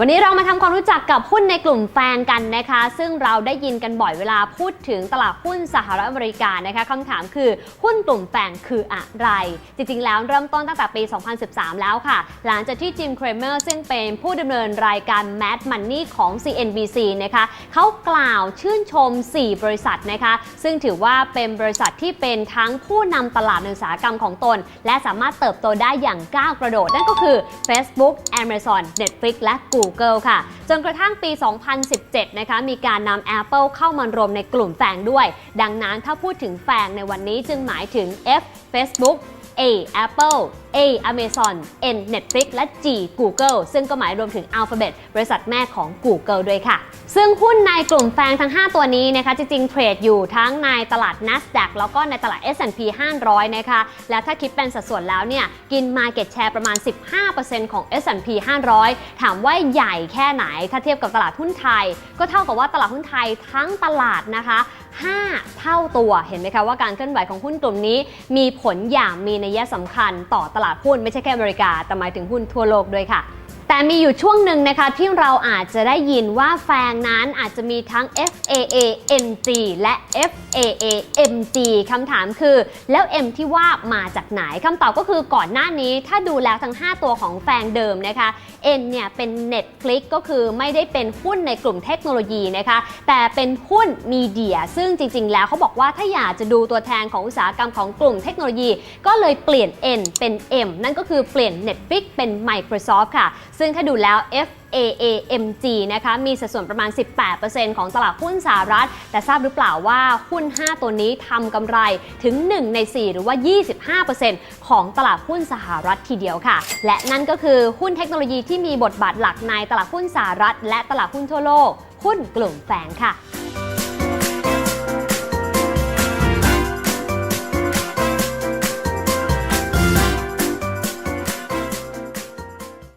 วันนี้เรามาทำความรู้จักกับหุ้นในกลุ่มแฟงกันนะคะ ซึ่งเราได้ยินกันบ่อยเวลาพูดถึงตลาดหุ้นสหรัฐอเมริกานะคะคำถามคือหุ้นกลุ่มแฟงคืออะไร จริงๆ แล้วเริ่มต้นตั้งแต่ปี 2013 แล้วค่ะ หลังจากที่จิมเครเมอร์ซึ่งเป็นผู้ดำเนินรายการ Mad Money ของ CNBC นะคะเขากล่าวชื่นชม 4 บริษัทนะคะ ซึ่งถือว่าเป็นบริษัทที่เป็นทั้งผู้นำตลาดนอุตสาหกรรมของตน และสามารถเติบโตได้อย่างก้าวกระโดด นั่นก็คือ Facebook Amazon Netflix และ Google ค่ะ จนกระทั่งปี 2017 นะคะ มีการนำ Apple เข้ามารวมในกลุ่มแฝงด้วย ดังนั้นถ้าพูดถึงแฝงในวันนี้จึงหมายถึง F Facebook A Apple A Amazon N Netflix และ G Google ซึ่งก็หมายรวมถึง Alphabet บริษัทแม่ของ Google ด้วยค่ะ ซึ่งหุ้นในกลุ่มแฟงทั้ง 5 ตัวนี้นะคะจริงๆเทรดอยู่ทั้งในตลาด NASDAQ แล้วก็ในตลาด S&P 500 นะคะ และถ้าคิดเป็นสัดส่วนแล้วเนี่ยกิน Market Share ประมาณ 15%ของ S&P 500 ถามว่าใหญ่แค่ไหน ถ้าเทียบกับตลาดหุ้นไทย ก็เท่ากับว่าตลาดหุ้นไทยทั้งตลาดนะคะ 5 เท่าตัวเห็นไหมคะว่าการเคลื่อนไหวของหุ้นกลุ่มนี้ มีผลอย่างมีนัยสำคัญต่อตลาดหุ้นไม่ใช่แค่อเมริกา แต่หมายถึงหุ้นทั่วโลกด้วยค่ะ แต่มีอยู่ช่วงหนึ่งนะคะที่เราอาจจะได้ยินว่าแฟงนั้นอาจจะมีทั้ง FAA NG และ FAA MG คำถามคือ แล้ว M ที่ว่ามาจากไหนคำตอบก็คือก่อนหน้านี้ถ้าดูแล้วทั้ง 5 ตัวของแฟงเดิมนะคะ N เนี่ยเป็น Netflix ก็คือไม่ได้เป็นหุ้นในกลุ่มเทคโนโลยีนะคะแต่เป็นหุ้นมีเดีย ซึ่งจริง ๆ แล้วเขาบอกว่าถ้าอยากจะดูตัวแทนของอุตสาหกรรมของกลุ่มเทคโนโลยี ก็เลยเปลี่ยน N เป็น M นั่นก็คือเปลี่ยน Netflix เป็น Microsoft ค่ะซึ่งถ้าดูแล้ว FAAMG นะคะมีสัดส่วนประมาณ 18%ของตลาดหุ้นสหรัฐ แต่ทราบหรือเปล่าว่าหุ้น 5 ตัวนี้ทำกำไรถึง 1 ใน 4 หรือว่า 25%ของตลาดหุ้นสหรัฐทีเดียวค่ะ และนั่นก็คือหุ้นเทคโนโลยีที่มีบทบาทหลักในตลาดหุ้นสหรัฐ และตลาดหุ้นทั่วโลก หุ้นกลุ่มแฝงค่ะ